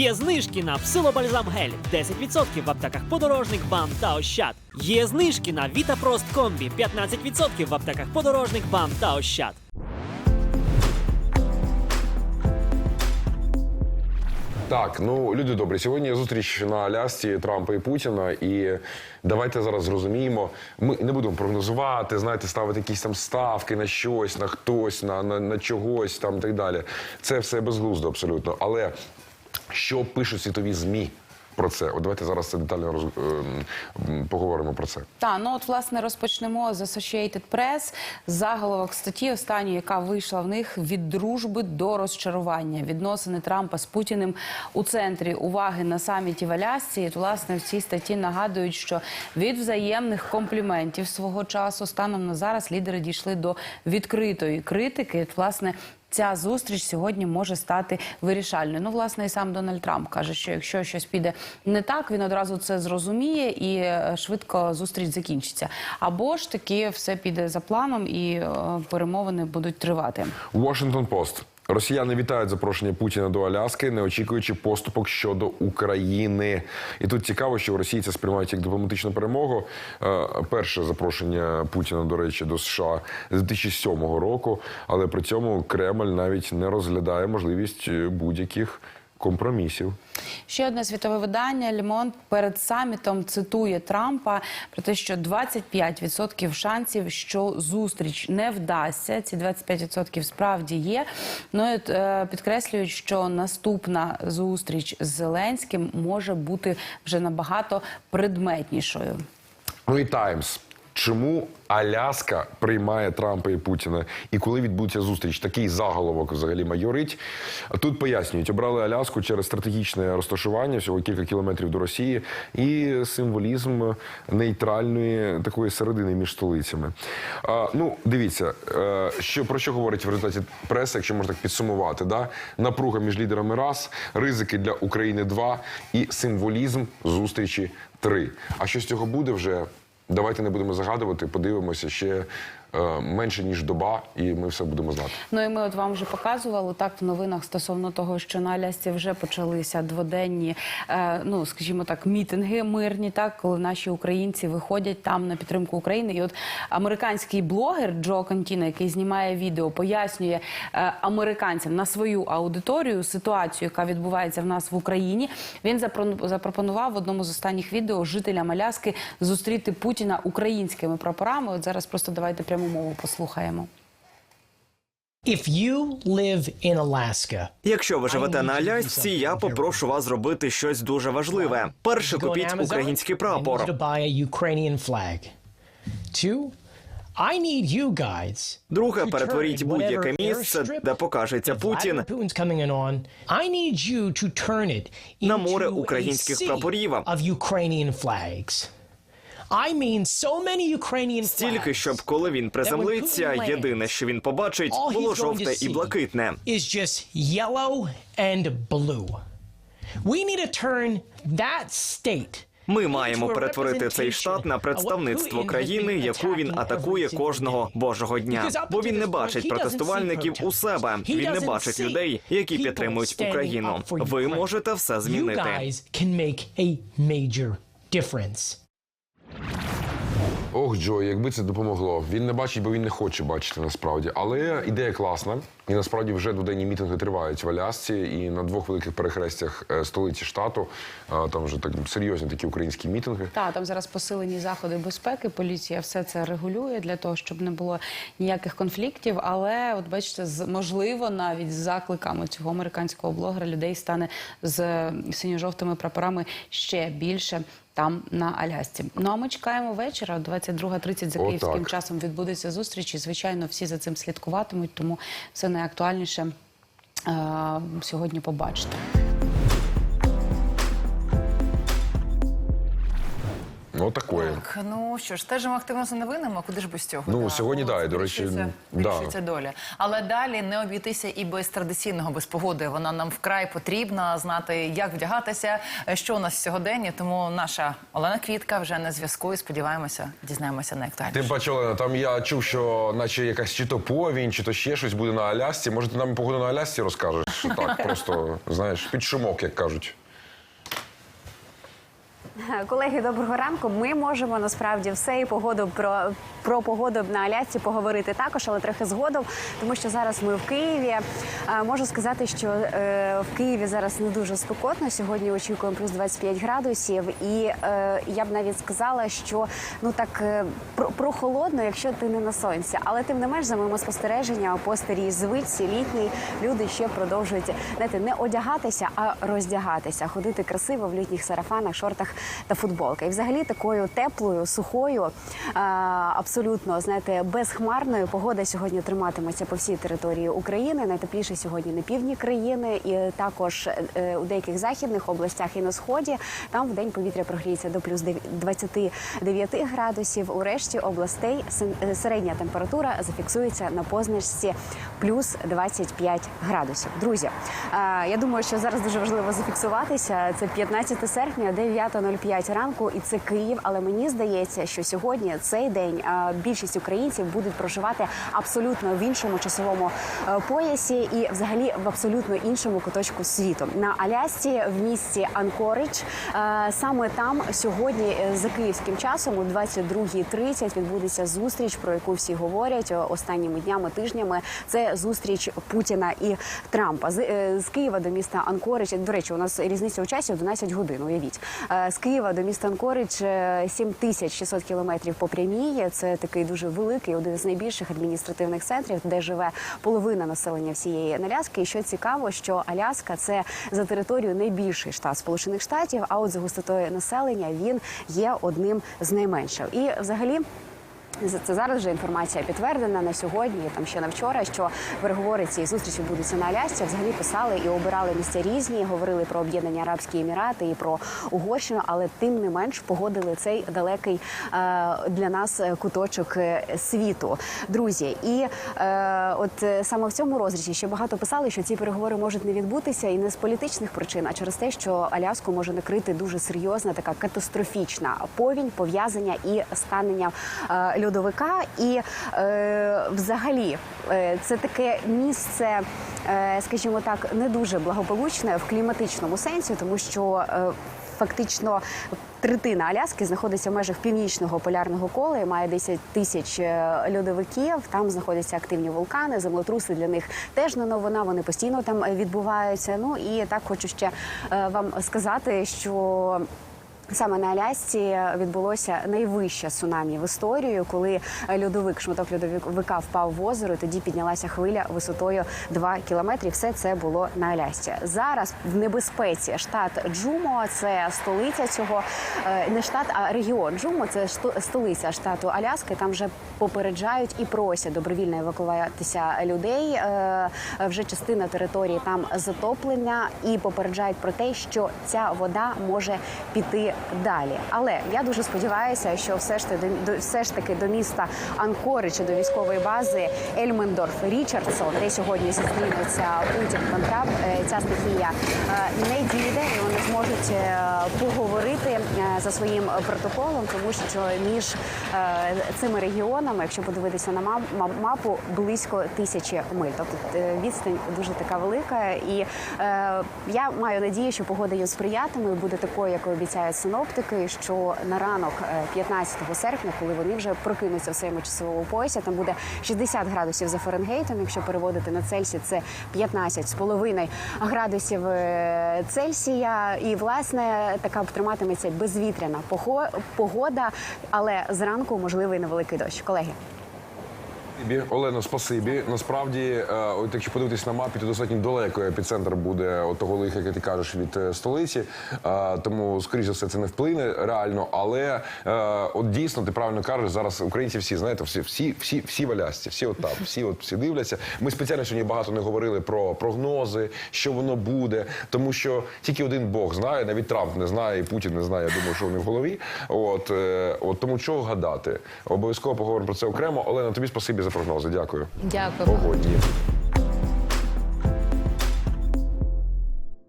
Є знижки на псилобальзам гель 10% в аптеках подорожник, бам та ощад. Є знижки на Вітапрост комбі 15% в аптеках подорожник, бам та ощад. Так, ну люди добрі. Сьогодні є зустріч на Алясці Трампа і Путіна. І давайте зараз зрозуміємо. Ми не будемо прогнозувати, знаєте, ставити якісь там ставки на щось, на хтось, на, на, на чогось там і так далі. Це все безглуздо абсолютно. Але що пишуть світові ЗМІ про це? От давайте зараз це детально роз, ем, поговоримо про це. Та ну от власне розпочнемо з Associated Press. Заголовок статті останньої, яка вийшла в них від дружби до розчарування. Відносини Трампа з Путіним у центрі уваги на саміті в Алясці. І, власне в цій статті нагадують, що від взаємних компліментів свого часу станом на зараз лідери дійшли до відкритої критики. От, власне. Ця зустріч сьогодні може стати вирішальною. Ну, власне, і сам Дональд Трамп каже, що якщо щось піде не так, він одразу це зрозуміє і е, швидко зустріч закінчиться. Або ж таки все піде за планом і е, перемовини будуть тривати. Washington Post. Росіяни вітають запрошення Путіна до Аляски, не очікуючи поступок щодо України. І тут цікаво, що Росії це сприймають як дипломатичну перемогу. Е, Перше запрошення Путіна, до речі, до США з 2007 року, але при цьому Кремль навіть не розглядає можливість е, будь-яких компромісів. Ще одне світове видання Лемон перед самітом цитує Трампа про те, що 25% шансів, що зустріч не вдасться. Ці 25% справді є. Ну і е, підкреслюють, що наступна зустріч з Зеленським може бути вже набагато предметнішою. Ну і Таймс. Чому Аляска приймає Трампа і Путіна? І коли відбудеться зустріч? Такий заголовок взагалі майорить. Тут пояснюють, обрали Аляску через стратегічне розташування, всього кілька кілометрів до Росії, і символізм нейтральної такої середини між столицями. А, ну, дивіться, е, що про що говорить в результаті преси, якщо можна так підсумувати, да? напруга між лідерами раз, ризики для України два і символізм зустрічі три. А що з цього буде вже? Давайте не будемо загадувати, подивимося ще менше ніж доба, і ми все будемо знати. Ну і ми от вам вже показували так в новинах стосовно того, що на Алясці вже почалися дводенні, е, ну скажімо так, мітинги мирні, так коли наші українці виходять там на підтримку України. І от американський блогер Джо Контіно, який знімає відео, пояснює е, американцям на свою аудиторію ситуацію, яка відбувається в нас в Україні. Він запро- запропонував в одному з останніх відео жителям Аляски зустріти Путіна українськими прапорами. От зараз просто давайте пряму мову послухаємо. If you live in Alaska, Якщо ви живете на Алясці, я попрошу вас зробити щось дуже важливе. Перше, купіть український прапор. Two, I need you guys. Друге, перетворіть будь-яке місце, де покажеться Путін, На море українських прапорів. Стільки, щоб коли він приземлиться, єдине, що він побачить, було жовте і блакитне. is just yellow and blue. We need to turn that state Ми маємо перетворити цей штат на представництво країни, яку він атакує кожного божого дня. Бо він не бачить протестувальників у себе. Він не бачить людей, які підтримують Україну. Ви можете все змінити. Ох, Джо, якби це допомогло. Він не бачить, бо він не хоче бачити насправді. Але ідея класна. І насправді вже дводенні мітинги тривають в Алясці і на двох великих перехрестях е, столиці штату. Там вже так серйозні такі українські мітинги. Так, там зараз посилені заходи безпеки. Поліція все це регулює для того, щоб не було ніяких конфліктів. Але, от бачите, можливо, навіть з закликами цього американського блогера людей стане з синьо-жовтими прапорами ще більше. Там на Алясці. Ну а ми чекаємо вечора. О 22.30 за київським часом відбудеться зустріч. І, звичайно, всі за цим слідкуватимуть, тому все найактуальніше сьогодні сьогодні побачите. Отакої. Так, ну що ж, стежимо активно за новинами, куди ж без цього? Ну, сьогодні, да, і, до речі, вирішується, да. доля. Але далі не обійтися і без традиційного, без погоди. Вона нам вкрай потрібна знати, як вдягатися, що у нас сьогодні. Тому наша Олена Квітка вже на зв'язку і сподіваємося, дізнаємося найактуальніше. Тим паче, Олена, там я чув, що наче якась чи то повінь, чи то ще щось буде на Алясці. Може, ти нам погоду на Алясці розкажеш? Так, просто знаєш, під шумок, як кажуть. Колеги, доброго ранку. Ми можемо насправді все і погоду про, про погоду на Алясці поговорити також, але трохи згодом, тому що зараз ми в Києві. Можу сказати, що е, в Києві зараз не дуже спекотно. Сьогодні очікуємо плюс 25 градусів, і е, я б навіть сказала, що ну так е, про- прохолодно, якщо ти не на сонці. Але тим не менш, за моїми спостереженнями по старій звичці літній люди ще продовжують знаєте, не одягатися, а роздягатися, ходити красиво в літніх сарафанах, шортах та футболках. І взагалі такою теплою, сухою, абсолютно знаєте, безхмарною погода сьогодні триматиметься по всій території України. Найтепліше сьогодні на півдні країни, і також е, у деяких західних областях і на сході. Там в день повітря прогріється до плюс 29 градусів. У решті областей е, середня температура зафіксується на позначці плюс 25 градусів. Друзі, е, я думаю, що зараз дуже важливо зафіксуватися. Це 15 серпня, 9.05 ранку, і це Київ. Але мені здається, що сьогодні цей день більшість українців будуть проживати абсолютно в іншому часовому е, поясі і, взагалі, в абсолютно іншому куточку світу. На Алясці в місті Анкоридж. Е, Саме там сьогодні е, за київським часом о 22.30 відбудеться зустріч, про яку всі говорять останніми днями, тижнями. Це зустріч Путіна і Трампа з, з Києва до міста Анкоридж. До речі, у нас різниця у часі 11 годин. Уявіть з Києва до міста Анкорич е, 7600 кілометрів по прямій. Це такий дуже великий, один з найбільших адміністративних центрів, де живе половина населення всієї Аляски. І що цікаво, що Аляска це за територію найбільший штат Сполучених Штатів. А от за густотою населення він є одним з найменших. І взагалі. Це зараз вже інформація підтвердена на сьогодні, там ще на вчора, що переговори цієї зустрічі будуться на Алясці. Взагалі писали і обирали місця різні, говорили про об'єднані Арабські Емірати і про Угорщину, але тим не менш погодили цей далекий е, для нас е, куточок е, світу. Друзі, і от саме в цьому розрізі ще багато писали, що ці переговори можуть не відбутися і не з політичних причин, а через те, що Аляску може накрити дуже серйозна така катастрофічна повінь, пов'язання і станення е, льодовика. І е, взагалі е, це таке місце, е, скажімо так, не дуже благополучне в кліматичному сенсі, тому що е, фактично. Третина Аляски знаходиться в межах північного полярного кола і має 10 тисяч е, льодовиків. Там знаходяться активні вулкани, землетруси для них теж не новина. Вони постійно там е, відбуваються. Ну і так хочу ще е, вам сказати, що. Саме на Алясці відбулося найвище цунамі в історію, коли льодовик, шматок льодовика впав в озеро. Тоді піднялася хвиля висотою 2 кілометри. Все це було на Алясці. Зараз в небезпеці штат Джумо, це столиця цього е, не штат, а регіон Джумо. Це столиця штату Аляски. Там вже попереджають і просять добровільно евакуюватися людей. Е, Вже частина території там затоплення і попереджають про те, що ця вода може піти далі. Але я дуже сподіваюся, що все ж таки до все ж таки до міста Анкори чи до військової бази Ельмендорф Річардсон, де сьогодні зустрінуться Путін Контраб. Е, ця стихія е, не дійде, і вони зможуть е, поговорити за своїм протоколом, тому що між е, цими регіонами, якщо подивитися на мап- мапу, близько тисячі миль. Тобто е, відстань дуже така велика. І е, я маю надію, що погода їм сприятиме буде такою, як обіцяють синоптики, що на ранок е, 15 серпня, коли вони вже прокинуться в своєму часовому поясі, там буде 60 градусів за Фаренгейтом. Якщо переводити на Цельсій, це 15 з половиною градусів е, Цельсія. І власне така триматиметься безвітряна погода, але зранку можливий невеликий дощ. Колеги. Спасибі, Олено, спасибі. Насправді, е, от якщо подивитись на мапі, то достатньо далеко епіцентр буде от того лиха, яке ти кажеш від е, столиці. Е, Тому, скоріш за все, це не вплине реально. Але от дійсно ти правильно кажеш, зараз українці всі знаєте, всі, всі, всі, всі в Алясці, всі от там, всі от всі дивляться. Ми спеціально сьогодні багато не говорили про прогнози, що воно буде, тому що тільки один Бог знає, навіть Трамп не знає, і Путін не знає. Я думаю, що вони в голові. От, от тому чого гадати. Обов'язково поговоримо про це окремо. Олена, тобі спасибі за прогнози. Дякую. Дякую. Погодні.